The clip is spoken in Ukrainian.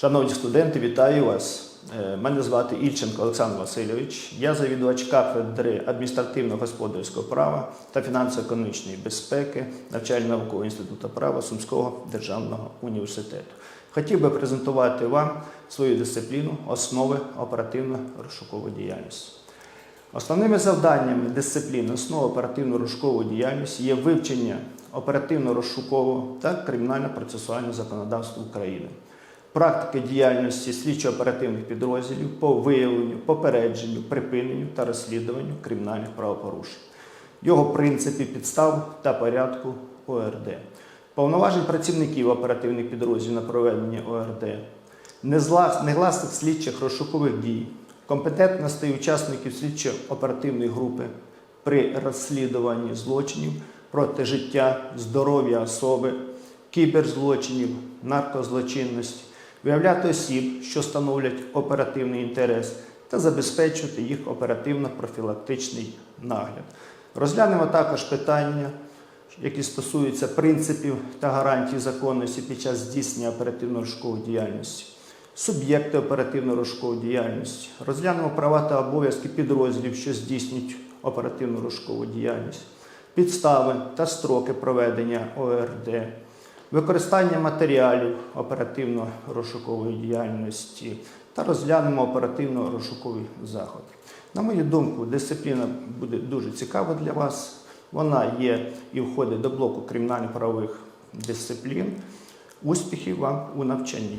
Шановні студенти, вітаю вас. Е, Мене звати Ільченко Олександр Васильович. Я завідувач кафедри адміністративно-господарського права та фінансово-економічної безпеки навчально-наукового інституту права Сумського державного університету. Хотів би презентувати вам свою дисципліну основи оперативно-розшукової діяльності. Основними завданнями дисципліни основи оперативно-розшукової діяльності є вивчення оперативно-розшукового та кримінально-процесуального законодавства України, практики діяльності слідчо-оперативних підрозділів по виявленню, попередженню, припиненню та розслідуванню кримінальних правопорушень, його принципів, підстав та порядку ОРД, повноважень працівників оперативних підрозділів на проведення ОРД, негласних слідчих розшукових дій, компетентності учасників слідчо-оперативної групи при розслідуванні злочинів проти життя, здоров'я особи, кіберзлочинів, наркозлочинності, виявляти осіб, що становлять оперативний інтерес, та забезпечувати їх оперативно-профілактичний нагляд. Розглянемо також питання, які стосуються принципів та гарантій законності під час здійснення оперативно-розшукової діяльності, суб'єкти оперативно-розшукової діяльності, розглянемо права та обов'язки підрозділів, що здійснюють оперативно-розшукову діяльність, підстави та строки проведення ОРД, використання матеріалів оперативно-розшукової діяльності та розглянемо оперативно-розшукові заходи. На мою думку, дисципліна буде дуже цікава для вас. Вона є і входить до блоку кримінально-правових дисциплін. Успіхів вам у навчанні!